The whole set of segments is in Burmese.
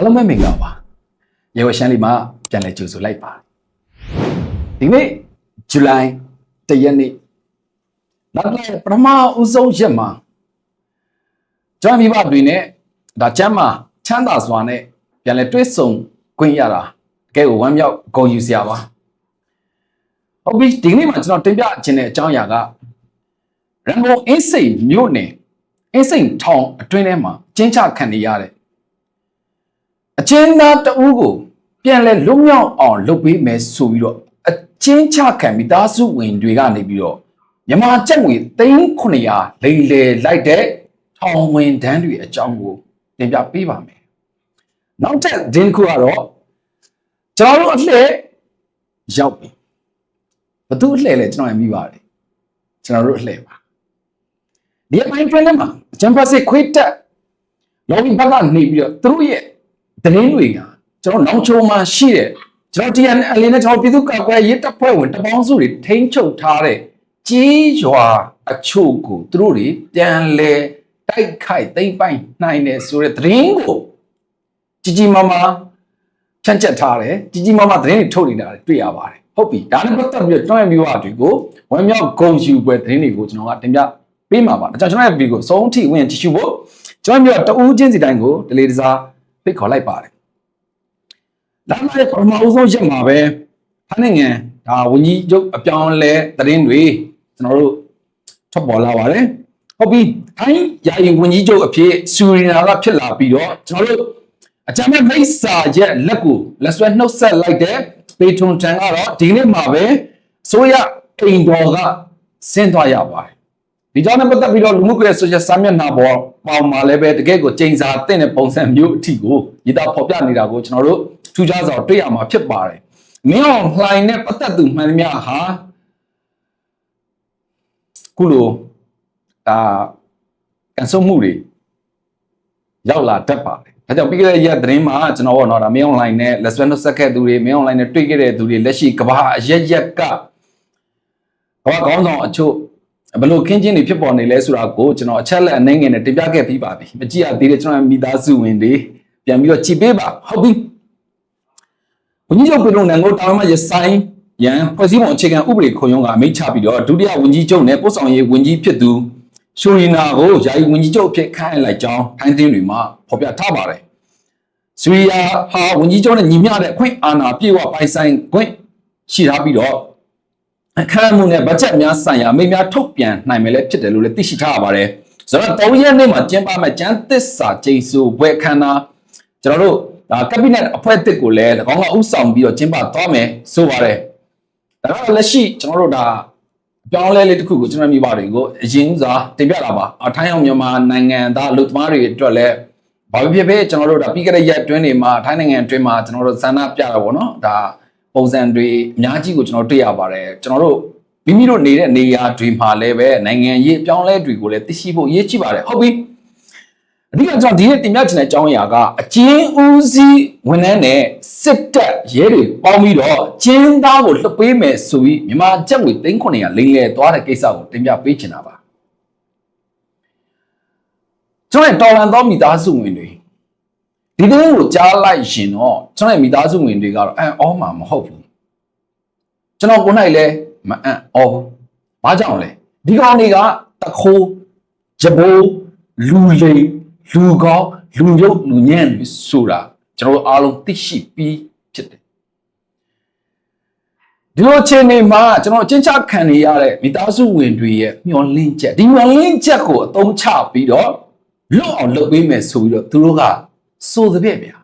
အားလုံးပဲမင်္ဂလာပါရေဝရှမ်းလေးမှာပြန်လဲကြိုဆိုလိုက်ပါဒီနေ့ဇူလိုင်တရက်နေ့နောက်လည်းပထမဦးဆုံးရက်မှာကျွန်တော်မိဘတွေနဲ့ဒါချမ်းမှာချမ်းသာစွာနဲ့ပြန်လဲတွေ့ဆုံခွင့်ရတာတကယ်ကိုဝမ်းမြောက်ဂုဏ်ယူစရာပါဟုတ်ပြီဒီနေ့မှာကျွန်တော်တင်ပြခြင်းတဲ့အကြောင်းအရာကရန်ကုန်အင်းစိန်မြို့နယ်အင်းစိန်ထောင်အတွင်းထဲမှာကျင်းချခံနေရတဲ့ အချင်းသားတဦးကိုပြန်လဲလွတ်မြောက်အောင်လုပ်ပေးမယ်ဆိုပြီးတော့အချင်းချခံမိသားစုဝင်တွေကနေပြီးတော့မြန်မာကျပ်ငွေ3900လိမ်လေလိုက်တဲ့ထောင်ဝင်တန်းတွေအကြောင်းကိုတင်ပြပေးပါမယ်။နောက်ထပ်ဒင်းခုကတော့ကျွန်တော်တို့အလှည့်ရောက်ပြီ။ဘသူအလှည့်လဲကျွန်တော်ရမိပါတယ်။ကျွန်တော်တို့အလှည့်ပါ။ဒီအပိုင်းတွင်းထဲမှာဂျမ်ပါစစ်ခွေးတက်လော်ဘီဘက်ကနေပြီးတော့သူတို့ရဲ့ သတင်းတွေကကျွန်တော်နောက်ချုံမှာရှိတဲ့ကျွန်တော် TNL နဲ့ကျွန်တော်ပြည်သူ့ကာကွယ်ရေးတပ်ဖွဲ့ဝင်တပေါင်းစုတွေထိန်းချုပ်ထားတဲ့ကြီးရွာအချို့ကိုသူတို့တွေပြန်လဲတိုက်ခိုက်သိမ့်ပိုင်နိုင်တယ်ဆိုတဲ့သတင်းကိုကြီးကြီးမားမားဖြန့်ကျက်ထားတယ်ကြီးကြီးမားမားသတင်းတွေထုတ်နေတာတွေ့ရပါတယ်ဟုတ်ပြီဒါနဲ့ပတ်သက်ပြီးတော့ကျွန်တော်ရဲ့မျိုးအတူကိုဝမ်းမြောက်ဂုဏ်ယူပွဲသတင်းတွေကိုကျွန်တော်ကတင်ပြပေးမှာပါဒါကြောင့်ကျွန်တော်ရဲ့ဗီဒီယိုကိုစုံထိဝင်ကြည့်ရှုဖို့ကျွန်တော်မျိုးတဦးချင်းစီတိုင်းကိုဒလေးတစား ဖိတ်ခေါ်လိုက်ပါတယ်။လမ်းမရဲ့ပထမဦးဆုံးရက်မှာပဲဖမ်းနိုင်ငံဒါဝန်ကြီးချုပ်အပြောင်းလဲသတင်းတွေကျွန်တော်တို့ထွက်ပေါ်လာပါတယ်။ဟုတ်ပြီ။ထိုင်းယာယီဝန်ကြီးချုပ်အဖြစ်စူရီနာကဖြစ်လာပြီးတော့ကျွန်တော်တို့အကြမ်းမဲ့မိတ်စာရဲ့လက်ကိုလက်ဆွဲနှုတ်ဆက်လိုက်တဲ့ပေထွန်တန်ကတော့ဒီနေ့မှာပဲဆိုရအိမ်တော်ကဆင်းသွားရပါတယ်။ ဒီကြောင့်လည်းပတ်သက်ပြီးတော့လူမှုကွန်ရက်ဆိုရှယ်စာမျက်နှာပေါ်ပေါင်မှာလည်းပဲတကယ်ကိုချိန်စာတဲ့တဲ့ပုံစံမျိုးအထိကိုရေးသားဖော်ပြနေတာကိုကျွန်တော်တို့ထူးခြားစွာတွေ့ရမှာဖြစ်ပါတယ်။မင်းအောင်လှိုင်နဲ့ပတ်သက်သူမှန်သမျှဟာခုလိုဒါကန်ဆုံမှုတွေရောက်လာတတ်ပါတယ်။ဒါကြောင့်ပြီးခဲ့တဲ့ရက်သတင်းမှာကျွန်တော်ကတော့ဒါမင်းအွန်လိုင်းနဲ့လက်ဆွဲနှုတ်ဆက်ခဲ့သူတွေမင်းအွန်လိုင်းနဲ့တွေ့ခဲ့တဲ့သူတွေလက်ရှိကဘာအရက်ရက်ကကဘာကောင်းဆောင်အချို့ ဘယ်လိုခင်းချင်းတွေဖြစ်ပေါ်နေလဲဆိုတာကိုကျွန်တော်အချက်လက်အနေငယ်နဲ့တင်ပြခဲ့ပြီးပါပြီမကြည့်ရသေးတဲ့ကျွန်တော်မိသားစုဝင်တွေပြန်ပြီးတော့ကြည်ပေးပါဟုတ်ပြီဝန်ကြီးချုပ်ပြည်လုံးနိုင်ငံကိုတာဝန်မှရဆိုင်ရန်ဖွဲ့စည်းပုံအခြေခံဥပဒေခုံရုံးကအမိန့်ချပြီးတော့ဒုတိယဝန်ကြီးချုပ်နဲ့ပို့ဆောင်ရေးဝန်ကြီးဖြစ်သူရှိုရီနာကိုယာယီဝန်ကြီးချုပ်အဖြစ်ခန့်အပ်လိုက်ကြောင်းထိုင်းသတင်းတွေမှာဖော်ပြထားပါတယ်ဆွေယာဟာဝန်ကြီးချုပ်နဲ့ညီမျှတဲ့အခွင့်အာဏာပြေဝပိုင်ဆိုင်ခွင့်ရှိထားပြီးတော့ အခမ်းအမှုနဲ့ဘတ်ဂျက်များဆိုင်ရာအမိန့်များထုတ်ပြန်နိုင်မယ်လည်းဖြစ်တယ်လို့လည်းသိရှိထားရပါတယ်ဆိုတော့၃ရက်နေ့မှာကျင်းပမယ့်ကျန်းသစ္စာကျိန်ဆိုဘွဲခမ်းနားကျွန်တော်တို့ဒါကက်ဘိနက်အဖွဲ့အသစ်ကိုလည်း၎င်းကဥဆောင်ပြီးတော့ကျင်းပသွားမယ်ဆိုပါတယ်ဒါကတော့လက်ရှိကျွန်တော်တို့ဒါအပြောင်းလဲလေးတစ်ခုကိုကျွန်တော်မိပါတယ်ကိုအရင်ဥစားတင်ပြတာပါအထိုင်းအောင်မြန်မာနိုင်ငံသားအလုပ်သမားတွေအတွက်လည်းဘာဖြစ်ဖြစ်ကျွန်တော်တို့ဒါပြီးခဲ့တဲ့ရက်အတွင်းတွေမှာထိုင်းနိုင်ငံအတွင်းမှာကျွန်တော်တို့ဇာနာပြတာပေါ့နော်ဒါ ပုံစံတွေအများကြီးကိုကျွန်တော်တွေ့ရပါတယ်ကျွန်တော်တို့မိမိတို့နေတဲ့နေရာတွေမှာလည်းပဲနိုင်ငံရေးအပြောင်းလဲတွေကိုလည်းသိရှိဖို့အရေးကြီးပါတယ်ဟုတ်ပြီအဓိကကျွန်တော်ဒီနေ့တင်ပြချင်တဲ့အကြောင်းအရာကအကျဉ်းဦးစီးဝန်ထမ်းနဲ့စစ်တပ်ရဲတွေပေါင်းပြီးတော့ကျင်းသားကိုလွှတ်ပေးမယ်ဆိုပြီးမြန်မာကျပ်ငွေ3900လိမ်လည်သွားတဲ့ကိစ္စကိုတင်ပြပေးချင်တာပါကျွန်တော်တော်လန်သောမိသားစုဝင်တွေ ဒီသတင်းကိုကြားလိုက်ရင်တော့ကျွန်တော်ရဲ့မိသားစုဝင်တွေကတော့အံ့ဩမှာမဟုတ်ဘူးကျွန်တော်ကိုယ်၌လည်းမအံ့ဩဘာကြောင့်လဲဒီကောင်တွေကတခိုးဂျဘိုးလူလိမ်လူကောင်းလူရုပ်လူညံ့တွေဆိုတာကျွန်တော်အားလုံးသိရှိပြီးဖြစ်တယ်ဒီလိုချင်းနေမှာကျွန်တော်အချင်းချခံနေရတဲ့မိသားစုဝင်တွေရဲ့မျောလင်းချက်ဒီမျောလင်းချက်ကိုအသုံးချပြီးတော့လွတ်အောင်လုပ်ပေးမယ်ဆိုပြီးတော့သူတို့က စိုးတဲ့ဗျာ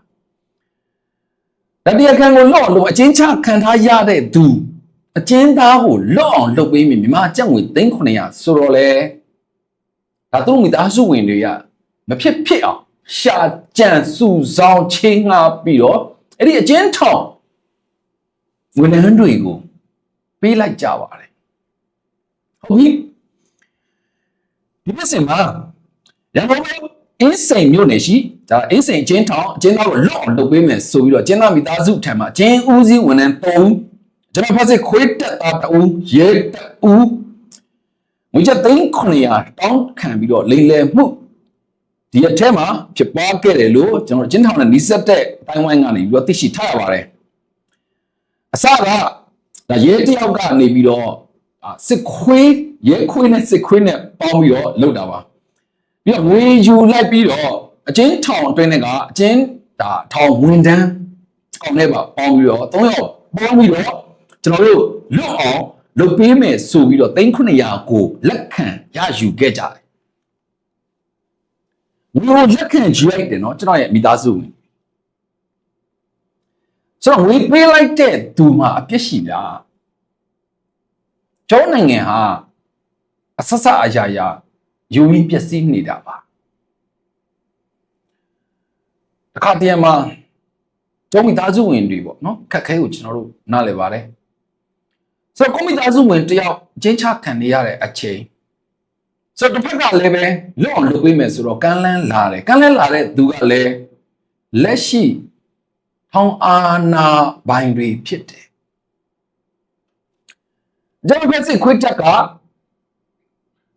တတိယခံကိုလွတ်အောင်လုပ်အချင်းချခံထားရတဲ့သူအချင်းသားကိုလွတ်အောင်လုပ်ပေးမယ်မြမအကျပ်ငွေ3900ဆိုတော့လေဒါသူတို့မိသားစုဝင်တွေကမဖြစ်ဖြစ်အောင်ရှာကြံစုဆောင်ချင်းငါပြီးတော့အဲ့ဒီအချင်းထောင်ဝန်ထမ်းတွေကိုပေးလိုက်ကြပါတယ်ဟုတ်ပြီဒီပစင်မှာရန်ကုန်မှာ အင်းစိန်မြို့နယ်ရှိဒါအင်းစိန်အချင်းထောင်အချင်းသားကိုလွတ်အောင်လုပ်ပေးမယ်ဆိုပြီးတော့အချင်းသားမိသားစုထံမှာအချင်းဦးစီးဝန်ထမ်း3ဦးကျွန်တော်ဖတ်စစ်ခွေးတက်သား2ဦးရဲ2ဦးငွေချက်သိန်း900တောင်းခံပြီးတော့လိမ်လည်မှုဒီဒီအထက်မှာဖြစ်ပွားခဲ့တယ်လို့ကျွန်တော်ကျင်းထောင်နဲ့နီးစပ်တဲ့အတိုင်းဝိုင်းကနေပြီးတော့သိရှိထားရပါတယ်အစကဒါရဲတယောက်ကနေပြီးတော့အာစစ်ခွေးရဲခွေးနဲ့စစ်ခွေးနဲ့ပေါင်းပြီးတော့လုပ်တာပါ ပြီးတော့ငွေယူလိုက်ပြီးတော့အချင်းထောင်အတွင်းကအချင်းဒါထောင်ဝန်တန်းအောင်နဲ့ပါပေါင်းပြီးတော့၃ယောက်ပေါင်းပြီးတော့ကျွန်တော်တို့လွတ်အောင်လုပ်ပေးမယ်ဆိုပြီးတော့3900ကိုလက်ခံရယူခဲ့ကြတယ်ငွေလက်ခံယူလိုက်တယ်နော်ကျွန်တော်ရဲ့မိသားစုဝင်ဆိုတော့ဝေးပေးလိုက်တဲ့သူမှာအပြစ်ရှိလားကျောင်းနိုင်ငံဟာအဆဆအရာရာ ယူပြီးပျက်စီးနေတာပါတခါတည်းမှာကျောင်းမိသားစုဝင်တွေပေါ့နော်ခက်ခဲကိုကျွန်တော်တို့နားလည်ပါတယ်ဆိုတော့ကွန်မိသားစုဝင်တယောက်အချင်းချခံနေရတဲ့အချိန်ဆိုတော့တစ်ဖက်ကလည်းပဲလွတ်အောင်လုပ်ပေးမယ်ဆိုတော့ကမ်းလန်းလာတယ်ကမ်းလန်းလာတဲ့သူကလည်းလက်ရှိထောင်အာနာဘိုင်တွေဖြစ်တယ်ဂျော်ဖက်စစ်ခွေးချက်က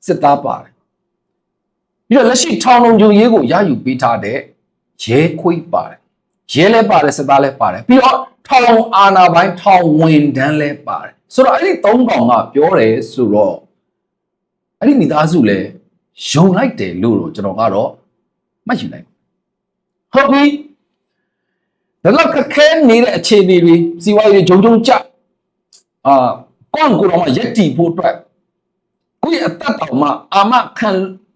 စစ်သားပါတယ် ပြီးတော့လက်ရှိထောင်လုံးကျုံရေးကိုရယူပေးထားတဲ့ရဲခွေးပါတယ်ရဲလည်းပါတယ်စစ်သားလည်းပါတယ်ပြီးတော့ထောင်အာနာဘိုင်ထောင်ဝင်တန်းလည်းပါတယ်ဆိုတော့အဲ့ဒီသုံးကောင်ကပြောတယ်ဆိုတော့အဲ့ဒီမိသားစုလည်းယုံလိုက်တယ်လို့တော့ကျွန်တော်ကတော့မှတ်ယူလိုက်ဟုတ်ပြီဒါတော့ခက်ခဲနေတဲ့အခြေအနေတွေစီဝါရေးဂျုံဂျုံကြအာကွန်ကိုတော့မှရက်တီဖို့အတွက်ကိုယ့်ရဲ့အသက်တောင်မှအာမခံ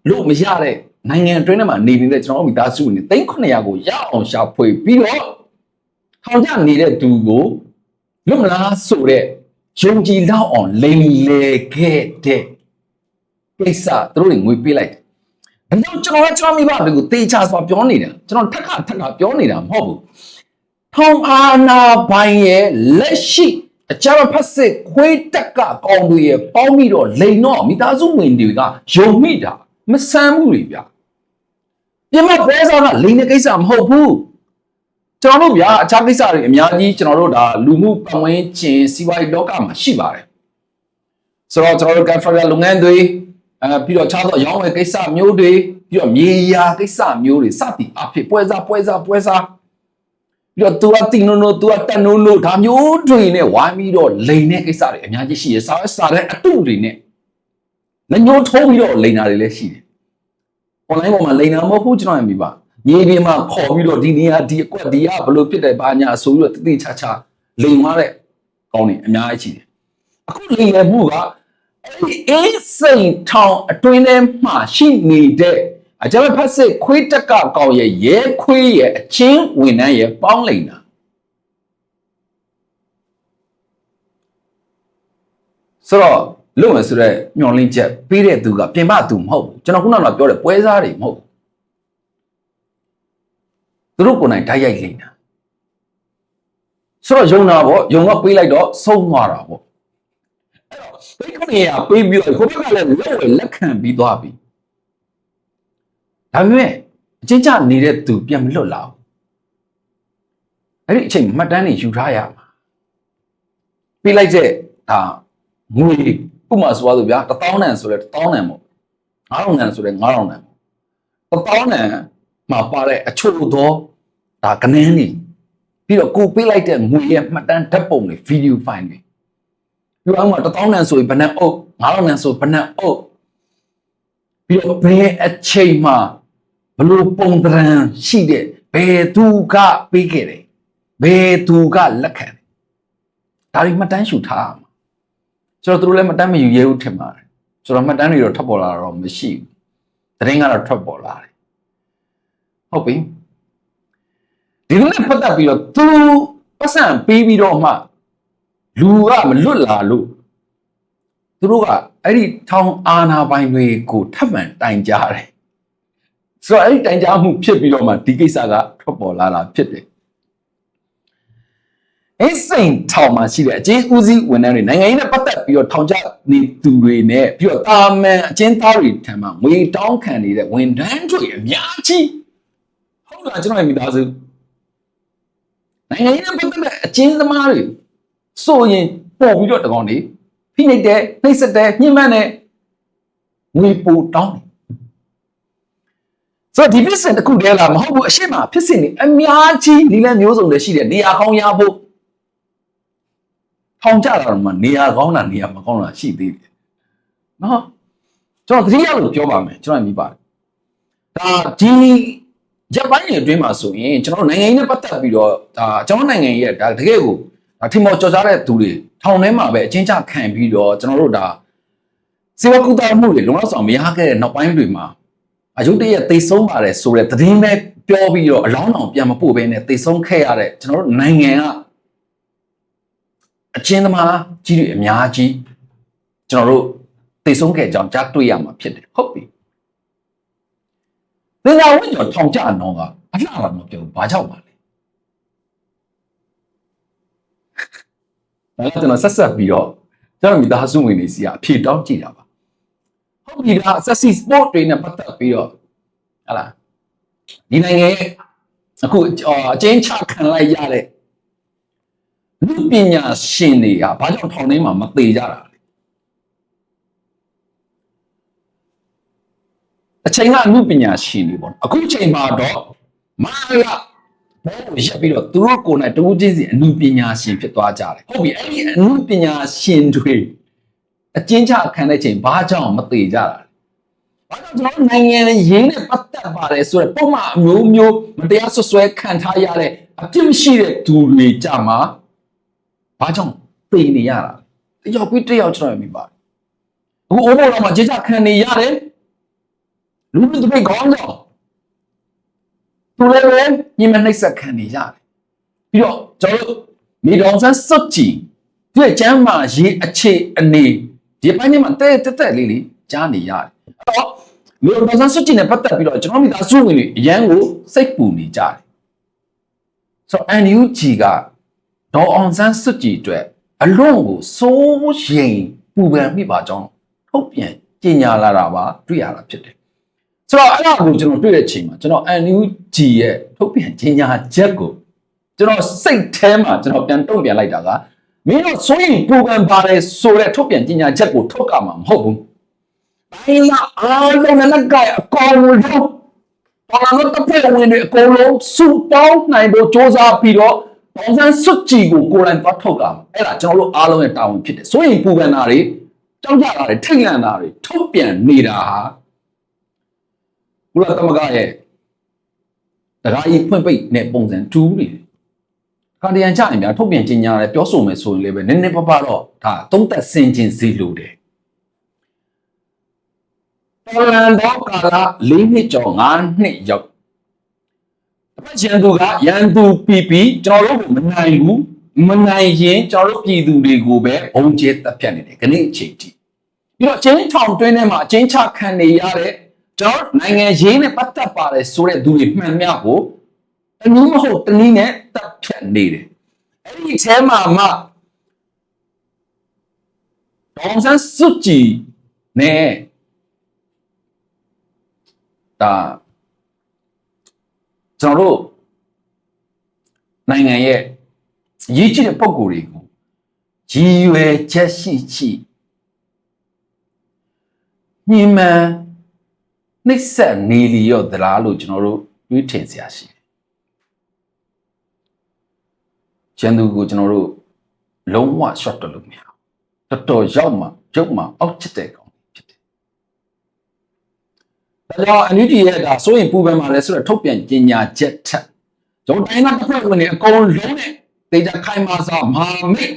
လို့မရတဲ့နိုင်ငံအတွင်းထဲမှာနေနေတဲ့ကျွန်တော်တို့မိသားစုနေ3900ကိုရအောင်ရှာဖွေပြီးတော့ထောင်ကျနေတဲ့သူကိုလွတ်မလားဆိုတဲ့ယုံကြည်လောက်အောင်လိမ်လေခဲ့တဲ့ကိစ္စသူတို့တွေငွေပေးလိုက်တယ်ဒါကြောင့်ကျွန်တော်ကကျွန်တော်မိဘတွေကိုတေချာစွာပြောနေတာကျွန်တော်ထက်ခါထက်ခါပြောနေတာမဟုတ်ဘူးထောင်အာနာဘိုင်ရဲ့လက်ရှိအကြမ်းဖက်စစ်ခွေးတက်ကကောင်းတွေရဲ့ပေါင်းပြီးတော့လိန်တော့မိသားစုဝင်တွေကယုံမိတာ မဆန်းဘူးလေဗျပြင်မပွဲစားကလိန်တဲ့ကိစ္စမဟုတ်ဘူးကျွန်တော်တို့ဗျာအခြားကိစ္စတွေအများကြီးကျွန်တော်တို့ဒါလူမှုပတ်ဝန်းကျင်စီးပွားရေးလောကမှာရှိပါတယ်ဆိုတော့ကျွန်တော်တို့ Cafeteria လုပ်ငန်းတွေအဲပြီးတော့ခြားသောရောင်းဝယ်ကိစ္စမျိုးတွေပြီးတော့မြေယာကိစ္စမျိုးတွေစသည်အဖြစ်ပွဲစားပွဲစားပွဲစားပြီးတော့ तू ကတင်နိုနို तू ကတက်နိုနိုဒါမျိုးတွေနဲ့ဝိုင်းပြီးတော့လိန်တဲ့ကိစ္စတွေအများကြီးရှိရစားစားတဲ့အတုတွေနဲ့ လက်ညှိုးထိုးပြီးတော့လိန်တာတွေလည်းရှိတယ် online ပေါ်မှာလိန်တာမဟုတ်ဘူးကျွန်တော်ရမိပါမြေပြင်မှာခေါ်ပြီးတော့ဒီနေရာဒီအကွက်ဒီကဘလို့ဖြစ်တယ်ဘာညာဆိုပြီးတော့တတိချာချာလိန်သွားတဲ့ကောင်းနေအများကြီးရှိတယ်အခုလိန်ရမှုကအဲ့ဒီအေးစိန်ထောင်အတွင်းထဲမှာရှိနေတဲ့အကြမ်းဖက်စစ်ခွေးတက်ကကောင်ရဲ့ရဲခွေးရဲ့အချင်းဝန်ထမ်းရဲ့ပေါင်းလိန်တာဆိုတော့ လို့မယ်ဆိုတော့ညှော်လင့်ချက်ပေးတဲ့သူကပြင်ပသူမဟုတ်ဘူးကျွန်တော်ခုနကပြောတယ်ပွဲစားတွေမဟုတ်ဘူးသူတို့ကိုယ်တိုင်ဓာတ်ရိုက်လိမ့်တာဆိုတော့ယုံတာပေါ့ယုံကပေးလိုက်တော့ဆုံးသွားတာပေါ့အဲ့တော့ဘိတ်ခရီးကပေးပြီးတော့ခိုးဘက်ကလည်းလက်ဝဲလက်ခံပြီးသွားပြီဒါပေမဲ့အချင်းချနေတဲ့သူပြန်မလွတ်လာဘူးအဲ့ဒီအချိန်မှတ်တမ်းတွေယူထားရမှာပေးလိုက်တဲ့ဒါငွေ ဥမာဆိုရလို့ဗျာ1000နန်ဆိုလဲ1000နန်ပေါ့9000နန်ဆိုလဲ9000နန်ပေါ့1000နန်မှာပါတဲ့အချို့သောဒါကနန်းနေပြီးတော့ကိုပေးလိုက်တဲ့ငွေရဲ့မှတ်တမ်းဓာတ်ပုံတွေဗီဒီယိုဖိုင်တွေပြီးတော့မှ1000နန်ဆိုရင်ဘယ်နှအုပ်9000နန်ဆိုဘယ်နှအုပ်ပြီးတော့ဘယ်အချိန်မှာဘလို့ပုံတရံရှိတဲ့ဘယ်သူကပေးခဲ့တယ်ဘယ်သူကလက်ခံတယ်ဒါတွေမှတ်တမ်းရှုထားမှာ ကျွန်တော်တို့လည်းမှတ်တမ်းမယူရဲဘူးထင်ပါတယ်ကျွန်တော်မှတ်တမ်းတွေတော့ထပ်ပေါ်လာတော့မရှိဘူးသတင်းကတော့ထွက်ပေါ်လာတယ်ဟုတ်ပြီဒီလိုနဲ့ပတ်သက်ပြီးတော့သူပတ်စံပေးပြီးတော့မှလူကမလွတ်လာလို့သူတို့ကအဲ့ဒီထောင်အာနာပိုင်တွေကိုထပ်မံတိုင်ကြားတယ်ဆိုတော့အဲ့ဒီတိုင်ကြားမှုဖြစ်ပြီးတော့မှဒီကိစ္စကထွက်ပေါ်လာတာဖြစ်တယ် အင်းစိန်ထောင်မှာရှိတဲ့အချင်းဦးစီးဝန်ထမ်းတွေနိုင်ငံရေးနဲ့ပတ်သက်ပြီးတော့ထောင်ချနေသူတွေနဲ့ပြီးတော့တာမန်အချင်းသားတွေထံမှာငွေတောင်းခံနေတဲ့ဝန်ထမ်းတွေအများကြီးဟုတ်လားကျွန်တော်ရဲ့မိသားစုနိုင်ငံရေးနဲ့ပတ်သက်တဲ့အချင်းသမားတွေဆိုရင်ပေါ်ပြီးတော့တကောင်နေဖိနှိပ်တယ်နှိပ်စက်တယ်ညှဉ်းပန်းတယ်ငွေပိုတောင်းတယ်ဆိုတော့ဒီဖြစ်စဉ်တစ်ခုတည်းလားမဟုတ်ဘူးအရှိမဖြစ်စဉ်တွေအများကြီးနီလန်းမျိုးစုံတွေရှိတယ်နေရာကောင်းရဖို့ ထောင်ကြတာတော့မှနေရာကောင်းတာနေရာမကောင်းတာရှိသေးတယ်နော်ကျွန်တော်သတိရလို့ပြောပါမယ်ကျွန်တော်မြည်ပါတယ်ဒါဒီဂျပန်ရဲ့အတွင်းမှာဆိုရင်ကျွန်တော်နိုင်ငံရေးနဲ့ပတ်သက်ပြီးတော့ဒါကျွန်တော်နိုင်ငံရဲ့ဒါတကယ်ကိုဒါထင်မော်ကြော်ကြားတဲ့သူတွေထောင်ထဲမှာပဲအချင်းချခံပြီးတော့ကျွန်တော်တို့ဒါစေဝကုသမှုတွေလုံလောက်ဆောင်မရခဲ့တဲ့နောက်ပိုင်းတွေမှာအယုတ်တရဲ့တိတ်ဆုံးပါတယ်ဆိုတဲ့သတင်းပဲပြောပြီးတော့အလောင်းအောင်ပြန်မပို့ဘဲနဲ့တိတ်ဆုံးခဲ့ရတဲ့ကျွန်တော်တို့နိုင်ငံက အချင်းသမားကြီးတွေအများကြီးကျွန်တော်တို့တိတ်ဆုံးခဲ့ကြောင်းကြားတွေ့ရမှာဖြစ်တယ်ဟုတ်ပြီသင်္ကြန်ဝင်းကျော်ထောင်ကြအောင်ကအလှလာမပြောဘူးဘာကြောင့်ပါလဲဒါကကျွန်တော်ဆက်ဆက်ပြီးတော့ကျွန်တော်မိသားစုဝင်တွေစီကအဖြေတောင်းကြည့်တာပါဟုတ်ပြီလား sexy sport တွေနဲ့ပတ်သက်ပြီးတော့ဟလာဒီနိုင်ငံရဲ့အခုအချင်းချခံလိုက်ရတဲ့ လူပညာရှင်တွေကဘာကြောင့်ထောင်ထဲမှာမသေးကြတာလဲအချိန်ကအမှုပညာရှင်တွေပေါ့အခုချိန်မှာတော့မာရဘောကိုရက်ပြီးတော့သူတို့ကိုယ်နဲ့တူးချင်းစီအမှုပညာရှင်ဖြစ်သွားကြတယ်ဟုတ်ပြီအဲ့ဒီအမှုပညာရှင်တွေအကျဉ်းချခံတဲ့ချိန်ဘာကြောင့်မသေးကြတာလဲဘာကြောင့်ကျွန်တော်နိုင်ငံရင်းနဲ့ပတ်သက်ပါတယ်ဆိုတော့ပုံမှန်အမျိုးမျိုးမတရားဆွဆွဲခံထားရတဲ့အပြစ်မရှိတဲ့သူတွေကြမှာ ဘာကြောင့်သေနေရတာတယောက်ပြီးတယောက်ကျွန်တော်မြင်ပါတယ်အခုအိုးဘောတော်မှာကြေချခံနေရတယ်လူလူတပိတ်ခေါင်းဆောင်သူလည်းပဲညီမနှိပ်စက်ခံနေရတယ်ပြီးတော့ကျွန်တော်တို့မိတော်ဆန်းစွတ်ကြည်သူရဲ့ကျမ်းမာရေးအခြေအနေဒီပိုင်းထဲမှာတဲတက်တက်လေးလေးကြားနေရတယ်အဲ့တော့မိတော်ဆန်းစွတ်ကြည်နဲ့ပတ်သက်ပြီးတော့ကျွန်တော်မိသားစုဝင်တွေအရန်ကိုစိတ်ပူနေကြတယ်ဆိုတော့ NUG က ဒေါ်အောင်ဆန်းစွတ်ကြည်အတွက်အလွန်ကိုစိုးရိမ်ပူပန်မိပါကြောင်းထုတ်ပြန်ကြေညာလာတာပါတွေ့ရတာဖြစ်တယ်ဆိုတော့အဲ့ဒါကိုကျွန်တော်တွေ့တဲ့အချိန်မှာကျွန်တော် NUG ရဲ့ထုတ်ပြန်ကြေညာချက်ကိုကျွန်တော်စိတ်ထဲမှာကျွန်တော်ပြန်တုံ့ပြန်လိုက်တာကမင်းတို့ဆိုရင်ပူပန်ပါတယ်ဆိုတဲ့ထုတ်ပြန်ကြေညာချက်ကိုထုတ်ကမှာမဟုတ်ဘူး။တိုင်းလာအားလုံးနဲ့လည်းကအကောင်လုံးတော်လာတော့တစ်ဖက်ဝင်တွေအကုန်လုံးစုပေါင်းနိုင်ဖို့စ조사ပြီးတော့ ပေါင်းစမ်းစွတ်ကြည်ကိုကိုယ်တိုင်သွားထုတ်ကမှာအဲ့ဒါကျွန်တော်တို့အားလုံးရဲ့တာဝန်ဖြစ်တယ်။ဆိုရင်ပူပန်တာတွေကြောက်ကြတာတွေထိတ်လန့်တာတွေထုတ်ပြန်နေတာဟာဘုရားသမဂရဲ့တရားကြီးဖွင့်ပိတ်တဲ့ပုံစံတူးနေတယ်။ခါတရံကြရင်ဗျာထုတ်ပြန်ကြေညာရဲပြောဆိုမယ်ဆိုရင်လည်းပဲနည်းနည်းပပတော့ဒါသုံးသက်ဆင်ခြင်စီလိုတယ်။တော်လန်တော့ကာလ၄နှစ်ကျော်၅နှစ်ရောက်အ ဖက်ရန်သူကရန်သူပြီးပြီးကျွန်တော်တို့ကမနိုင်ဘူးမနိုင်ရင်ကျွန်တော်တို့ပြည်သူတွေကိုပဲဘုံကျဲတက်ဖြတ်နေတယ်ခဏအချိန်ထိပြီးတော့ချင်းထောင်တွင်းထဲမှာအချင်းချခံနေရတဲ့ကျွန်တော်နိုင်ငံရေးနဲ့ပတ်သက်ပါတယ်ဆိုတဲ့သူတွေမှန်မြကိုတနည်းမဟုတ်တနည်းနဲ့တက်ဖြတ်နေတယ်အဲ့ဒီအဲမှာမှဒေါန်ဆန်းစုကြည်နဲ့ဒါ ကျွန်တော်တို့နိုင်ငံရဲ့ရည်ကြည်တဲ့ပုံကိုယ်တွေကိုရည်ရွယ်ချက်ရှိရှိညီမန်နှိမ့်ဆက်နေလီရော့သလားလို့ကျွန်တော်တို့တွေးထင်စရာရှိတယ်။ကျန်သူကိုကျွန်တော်တို့လုံးဝ short တက်လို့မရဘူး။တော်တော်ရောက်မှကျုပ်မှအောက်ချစ်တဲ့ကောင်ဖြစ်တယ်။ ဒါကြောင့်အန်ယူဂျီရဲ့ဒါစိုးရင်ပူပန်ပါလဲဆိုတော့ထုတ်ပြန်ကြေညာချက်ထက်ကျွန်တော်တိုင်းကတစ်ဖက်ဝင်နေအကုန်လုံးနဲ့ဒေတာခိုင်မာစွာမဟာမိတ်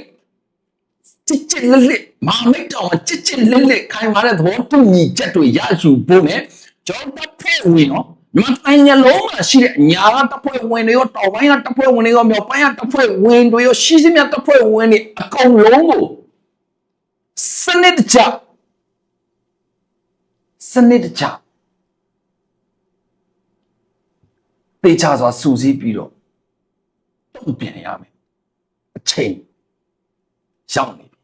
ချစ်ချစ်လက်လက်မဟာမိတ်တော်ချစ်ချစ်လက်လက်ခိုင်မာတဲ့သဘောတူညီချက်တွေရယူဖို့ ਨੇ ကျွန်တော်တပ်ဖွဲ့ဝင်နော်မြန်မာတိုင်းလုံးမှာရှိတဲ့ညာကတပ်ဖွဲ့ဝင်တွေရောတောင်ပိုင်းကတပ်ဖွဲ့ဝင်တွေရောမြောက်ပိုင်းကတပ်ဖွဲ့ဝင်တွေရောရှိစမြတပ်ဖွဲ့ဝင်တွေအကုန်လုံးကိုစနစ်တကျစနစ်တကျ တေချာစွာစူးစီးပြီးတော့တုံ့ပြန်ရမယ်အချိန်ရောက်နေပြီ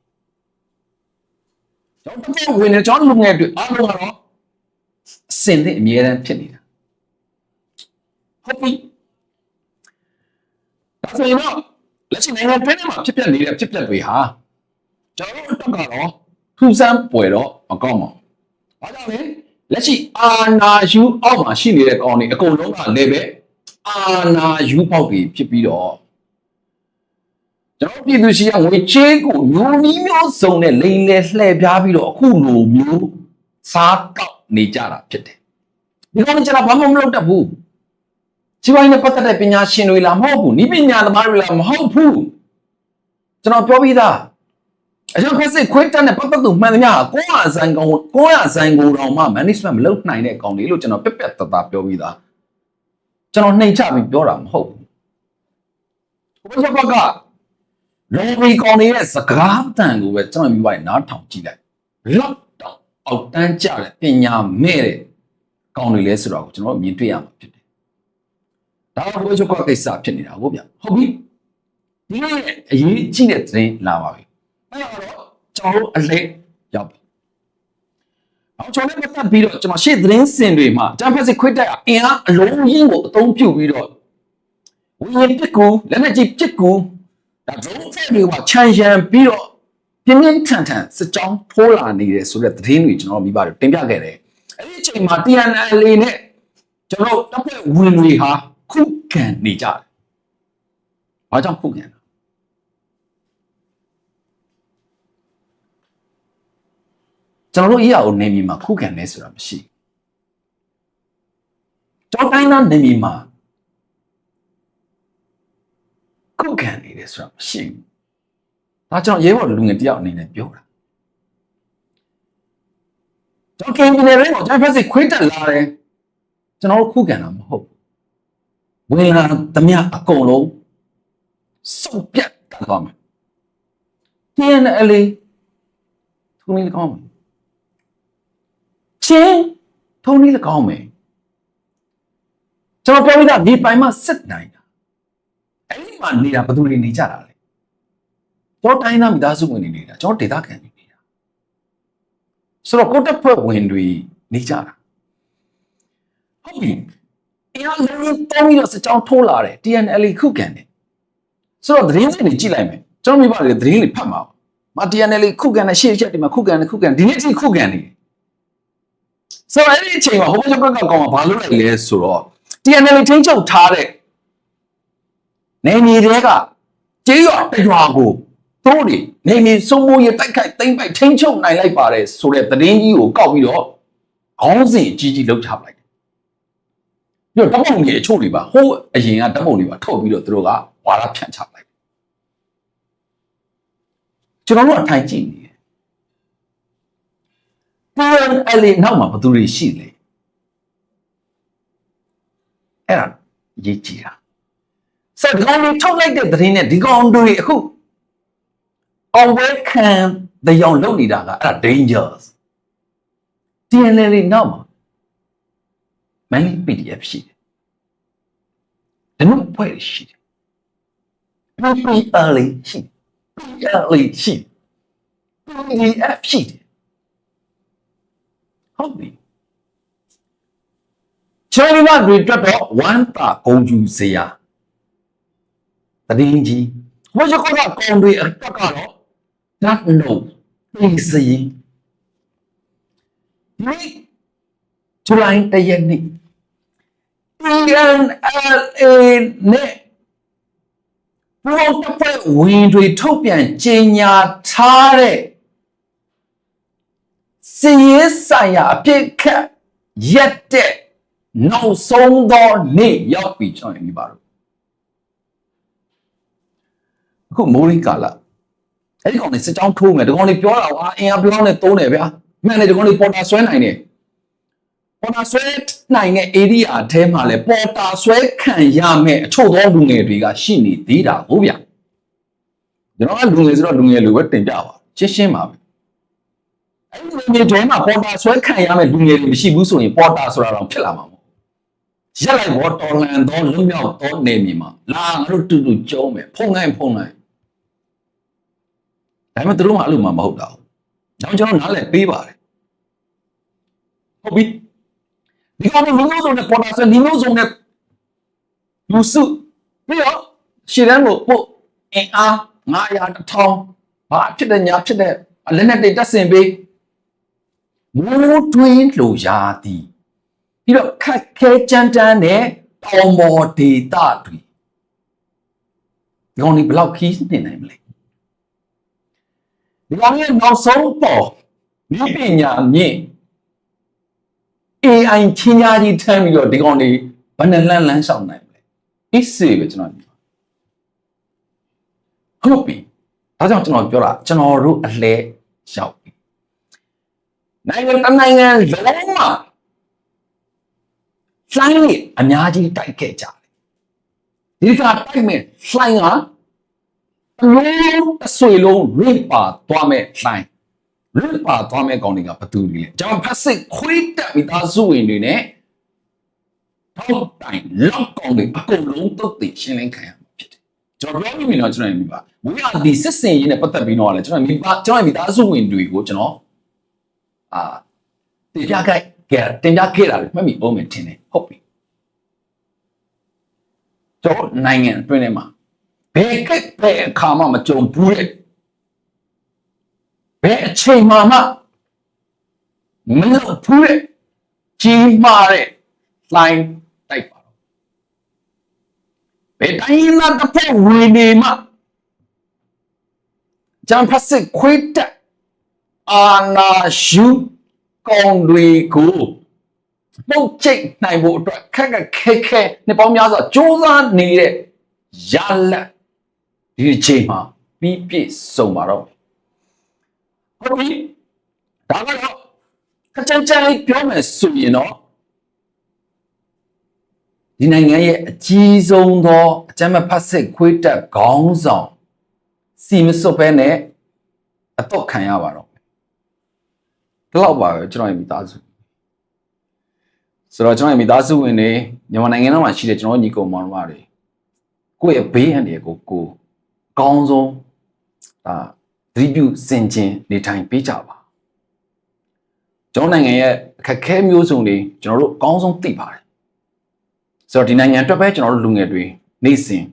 ကျွန်တော်တပ်ဖွဲ့ဝင်တွေကျွန်တော်လူငယ်တွေအားလုံးကတော့အစင်တဲ့အမြဲတမ်းဖြစ်နေတာဟုတ်ပြီဒါဆိုရင်တော့လက်ရှိနိုင်ငံတွင်းထဲမှာဖြစ်ပျက်နေတဲ့ဖြစ်ပျက်တွေဟာကျွန်တော်တို့အတွက်ကတော့ထူးဆန်းပွေတော့မကောင်းပါဘူး။ဘာကြောင့်လဲလက်ရှိအာနာယူအောက်မှာရှိနေတဲ့ကောင်တွေအကုန်လုံးကလည်းပဲ အာနာယူပေါက်တွေဖြစ်ပြီးတော့ကျွန်တော်ပြည်သူရှိကငွေချေးကိုမျိုးနီးမျိုးစုံနဲ့လိန်လေလှည့်ပြားပြီးတော့အခုလိုမျိုးစားကောက်နေကြတာဖြစ်တယ်ဒီကောင်ကကျွန်တော်ဘာမှမလုပ်တတ်ဘူးစီဝိုင်းနဲ့ပတ်သက်တဲ့ပညာရှင်တွေလားမဟုတ်ဘူးဤပညာသမားတွေလားမဟုတ်ဘူးကျွန်တော်ပြောပြီးသားအကြောင်းဖက်စစ်ခွေးတက်နဲ့ပတ်သက်သူမှန်သမျှကိုယ့်အဆိုင်ကောင်ကိုယ့်အဆိုင်ကိုတောင်မှ management မလုပ်နိုင်တဲ့ကောင်တွေလို့ကျွန်တော်ပြက်ပြက်တသားပြောပြီးသား ကျွန်တော်နှိမ်ချပြီးပြောတာမဟုတ်ဘူးဘုရားဘကလော်ဘီကောင်တွေရဲ့စကားတန်ကိုပဲကျွန်တော်ပြီးပါနားထောင်ကြည့်လိုက်လောက်တော့အောက်တန်းကြတဲ့ပညာမဲ့တဲ့ကောင်တွေလဲဆိုတော့ကျွန်တော်မြင်တွေ့ရမှာဖြစ်တယ်ဒါကဘုရားချုပ်ကကိစ္စဖြစ်နေတာဟုတ်ဗျဟုတ်ပြီဒီနေ့အရေးကြီးတဲ့သတင်းလာပါပြီအဲ့တော့ကျွန်တော်တို့အလဲရောက်ပြီ အောင်ကျွန်တော်လည်းပတ်သက်ပြီးတော့ကျွန်တော်ရှေ့သတင်းစင်တွေမှာဂျမ်ဖက်စစ်ခွတ်တက်အင်အားအလုံးရင်းကိုအသုံးပြုပြီးတော့ဝင်းပစ်ကူလက်နက်ကြီးပစ်ကူဒါဒရုန်းဖက်တွေကခြံရံပြီးတော့ပြင်းပြင်းထန်ထန်စစ်ကြောင်းထိုးလာနေတယ်ဆိုတဲ့သတင်းတွေကျွန်တော်မိပါတယ်တင်ပြခဲ့တယ်အဲ့ဒီအချိန်မှာ TNL နဲ့ကျွန်တော်တပ်ဖွဲ့ဝင်တွေဟာခုခံနေကြတယ်။ဘာကြောင့်ခုခံလဲ ကျွန်တော်တို့အရာကိုနေမြေမှာခုခံနေဆိုတာမရှိဘူး။ကြောက်တိုင်းသားနေမြေမှာခုခံနေတယ်ဆိုတာမရှိဘူး။ဒါကြောင့်ရဲဘော်လူငယ်တယောက်အနေနဲ့ပြောတာ။ကျွန်တော်ကင်ပြည်နယ်ထဲမှာကျွန်တော်ဖက်စစ်ခွေးတက်လာတယ်။ကျွန်တော်တို့ခုခံတာမဟုတ်ဘူး။ဝင်လာသမျှအကုန်လုံးစုပ်ပြတ်သွားမယ်။ TNL ထုံးနေကောင်းမယ်။ ချင်းထုံးနေကောင်းမယ်။ကျွန်တော်ပြောပြီးသားဒီပိုင်မှာစစ်နိုင်တာ။အဲ့ဒီမှာနေတာဘယ်သူတွေနေကြတာလဲ။ကျွန်တော်တိုင်းသားမိသားစုဝင်တွေနေတာကျွန်တော်ဒေသခံတွေနေတာ။ဆိုတော့ကိုတက်ဖွဲ့ဝင်တွေနေကြတာ။ဟုတ်ပြီ။အင်အားလုံးတောင်းပြီးတော့စကြောင်းထိုးလာတယ် TNL ခုခံတယ်။ဆိုတော့သတင်းစင်တွေကြည့်လိုက်မယ်။ကျွန်တော်မိဘတွေသတင်းတွေဖတ်မှာပါ။မ TNL ခုခံတဲ့ရှေ့ချက်တွေမှာခုခံတယ်ခုခံဒီနေ့အထိခုခံနေတယ်။ ဆိုတော့အဲ့ဒီအချိန်မှာဟိုဘက်ကကောင်ကဘာလုပ်လိုက်လဲဆိုတော့ TNL ချင်းချုပ်ထားတဲ့နေမြေတွေကကျေးရွာတရွာကိုသူတို့တွေနေမြေစုံမိုးရတိုက်ခိုက်သိမ့်ပိုက်ချင်းချုပ်နိုင်လိုက်ပါတယ်ဆိုတဲ့သတင်းကြီးကိုကောက်ပြီးတော့ခေါင်းစဉ်ကြီးကြီးလှုပ်ချပလိုက်တယ်။ပြီးတော့ဓာတ်ပုံတွေအချို့တွေပါဟိုးအရင်ကဓာတ်ပုံတွေပါထုတ်ပြီးတော့သူတို့ကဝါရဖြန့်ချပလိုက်တယ်။ကျွန်တော်တို့အထိုင်ကြည့်နေတယ်။ PNL နောက်မှာဘယ်သူတွေရှိလဲ။အဲ့ဒါရေးကြည့်တာ။ဆက်ဒီကောင်တွေထုတ်လိုက်တဲ့သတင်းနဲ့ဒီကောင်တွေအခုအောင်ဝဲခံတဲ့ရောင်လုံနေတာကအဲ့ဒါ dangerous TNL နောက်မှာ main PDF ရှိတယ်။ဒါမျိုးဖွဲ့ရှိတယ်။ PPL ရှိတယ်။ PL ရှိတယ်။ PDF ရှိတယ်။ ဟုတ်ပြီ။ချယ်ရီမတွေတက်တော့ဝမ်းတာဂုံကျူစရာတည်င်းကြီးဝါရကောကကောင်တွေအတက်ကတော့ that no please ဒီဇူလိုင်တရက်နေ့ PNLA နဲ့ပူအောင်တပ်ဖွဲ့ဝင်တွေထုတ်ပြန်ကြေညာထားတဲ့ စီရေးဆိုင်ရာအဖြစ်ခတ်ရက်တဲ့နောက်ဆုံးသောနေ့ရောက်ပြီကျွန်တော်မြင်ပါတော့အခုမိုးရင်းကာလအဲ့ဒီကောင်တွေစစ်ကြောင်းထိုးမယ်ဒီကောင်တွေပြောတာဟာအင်အားပြောင်းနဲ့သုံးတယ်ဗျာမှန်တယ်ဒီကောင်တွေပေါ်တာဆွဲနိုင်တယ်ပေါ်တာဆွဲနိုင်တဲ့ area အထဲမှာလဲပေါ်တာဆွဲခံရမယ်အချို့သောလူငယ်တွေကရှိနေသေးတာဟုတ်ဗျာကျွန်တော်ကလူငယ်ဆိုတော့လူငယ်လူပဲတင်ပြပါရှင်းရှင်းပါပဲ အဲ့ဒီလူငယ်တွေမှာပေါ်တာဆွဲခံရမယ်လူငယ်တွေမရှိဘူးဆိုရင်ပေါ်တာဆိုတာတော့ဖြစ်လာမှာမဟုတ်ရက်လိုက်ဘောတော်လန်သောလူမြောက်သောနေမြေမှာလာငါတို့တူတူကျုံးမယ်ဖုံနိုင်ဖုံနိုင်ဒါပေမဲ့သူတို့ကအဲ့လိုမှမဟုတ်တာ။ဒါကြောင့်ကျွန်တော်နားလည်ပေးပါတယ်။ဟုတ်ပြီ။ဒီကောင်မျိုးစုံနဲ့ပေါ်တာစဒီမျိုးစုံနဲ့လူစုပြီးတော့ရှည်တန်းကိုပို့အင်အား900 1000ဘာဖြစ်တဲ့ညာဖြစ်တဲ့လက်နဲ့တိတ်တက်ဆင်ပေး မိုးတွင်းလိုရာသည်ပြီးတော့ခက်ခဲကြမ်းတမ်းတဲ့တောင်ပေါ်ဒေသတွေဒီကောင်ဒီဘယ်လောက်ခီးနေနိုင်မလဲဒီကောင်ရဲ့နောက်ဆုံးပေါ်ဒီပညာမြင့် AI ချင်းညာကြီးထမ်းပြီးတော့ဒီကောင်တွေဘယ်နဲ့လန်းလန်းဆောင်နိုင်မလဲအစ်စေပဲကျွန်တော်ပြောဟုတ်ပြီဒါကြောင့်ကျွန်တော်ပြောတာကျွန်တော်တို့အလဲရောက်ပြီ နိုင်ငံတစ်နိုင်ငံလုံးမှာလှိုင်းတွေအများကြီးတိုက်ခဲ့ကြတယ်ဒီကတိုက်မဲ့လှိုင်းကအလုံးအဆွေလုံးရိပ်ပါသွားမဲ့လှိုင်းရိပ်ပါသွားမဲ့ကောင်တွေကဘယ်သူတွေလဲကျွန်တော်ဖက်စစ်ခွေးတက်မိသားစုဝင်တွေနဲ့ထောက်တိုင်လောက်ကောင်တွေအကုန်လုံးတုတ်သိရှင်းလင်းခံရမှာဖြစ်တယ်ကျွန်တော်ပြောမိမယ်နော်ကျွန်တော်မြင်ပါဝိရဒီစစ်စင်ရင်းနဲ့ပတ်သက်ပြီးတော့လည်းကျွန်တော်မိပါကျွန်တော်မိသားစုဝင်တွေကိုကျွန်တော် အာတင်ပြခဲ့ခဲ့တင်ပြခဲ့တာလေမှတ်မိအောင်မယ်ထင်တယ်ဟုတ်ပြီကျွန်တော်နိုင်ငံအတွင်းထဲမှာဘယ်ကက်ဘယ်အခါမှမကြုံဘူးတဲ့ဘယ်အချိန်မှမှမလုပ်ဘူးတဲ့ကြီးမားတဲ့ line တိုက်ပါတော့ဘယ်တိုင်းမှာတစ်ဖက်ဝင်နေမှဂျမ်ဖက်စစ်ခွေးတက် အာနာရှုကောင်တွေကိုပုတ်ချိတ်နိုင်ဖို့အတွက်ခက်ခက်ခဲခဲနှစ်ပေါင်းများစွာစ조사နေတဲ့ရလက်ဒီအချိန်မှာပြီးပြည့်စုံပါတော့ဟုတ်ပြီဒါကတော့ခက်ချမ်းချမ်းလေးပြောမယ်ဆိုရင်တော့ဒီနိုင်ငံရဲ့အကြီးဆုံးသောအကြမ်းမဖတ်စစ်ခွေးတက်ခေါင်းဆောင်စီမစွတ်ပဲနဲ့အတော့ခံရပါတော့ ဒီလောက်ပါပဲကျွန်တော်ရဲ့မိသားစုဆိုတော့ကျွန်တော်ရဲ့မိသားစုဝင်တွေမြန်မာနိုင်ငံထဲမှာရှိတဲ့ကျွန်တော်ညီကောင်မောင်နှမတွေကိုယ့်ရဲ့ဘေးအန္တရာယ်ကိုကိုယ်အကောင်းဆုံးအာသတိပြုစင်ကျင်နေထိုင်ပေးကြပါကျွန်တော်နိုင်ငံရဲ့အခက်အခဲမျိုးစုံတွေကျွန်တော်တို့အကောင်းဆုံးသိပါတယ်ဆိုတော့ဒီနိုင်ငံအတွက်ပဲကျွန်တော်တို့လူငယ်တွေနေ့စဉ်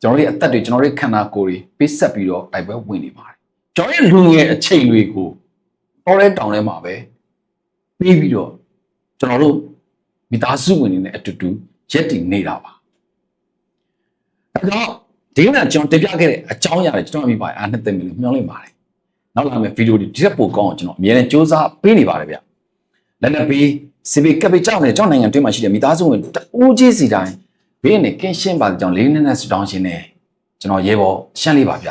ကျွန်တော်တို့ရဲ့အသက်တွေကျွန်တော်တို့ရဲ့ခန္ဓာကိုယ်တွေပေးဆက်ပြီးတော့တိုက်ပွဲဝင်နေပါတယ်ကျွန်တော်ရဲ့လူငယ်အချိန်တွေကို တော်တဲ့တောင်ထဲမှာပဲပြီးပြီးတော့ကျွန်တော်တို့မိသားစုဝင်တွေနဲ့အတူတူရက်တည်နေတာပါအဲတော့ဒီကနေ့ကျွန်တော်တင်ပြခဲ့တဲ့အကြောင်းအရာတွေကျွန်တော်မိပါတယ်အားနှစ်သိမ့်မယ်လို့မျှော်လင့်ပါတယ်နောက်လာမယ့်ဗီဒီယိုတွေဒီထက်ပိုကောင်းအောင်ကျွန်တော်အမြဲတမ်းစူးစမ်းပေးနေပါတယ်ဗျလက်လက်ပြီးစီဗီကပ်ပြီးကြောက်နေကြောက်နိုင်ငံတွင်းမှာရှိတဲ့မိသားစုဝင်တဦးချင်းစီတိုင်းဘေးနဲ့ကင်းရှင်းပါတဲ့ကြောင့်လေးနက်နက်ဆူတောင်းရှင်နေကျွန်တော်ရေပေါ်ရှင်းလေးပါဗျ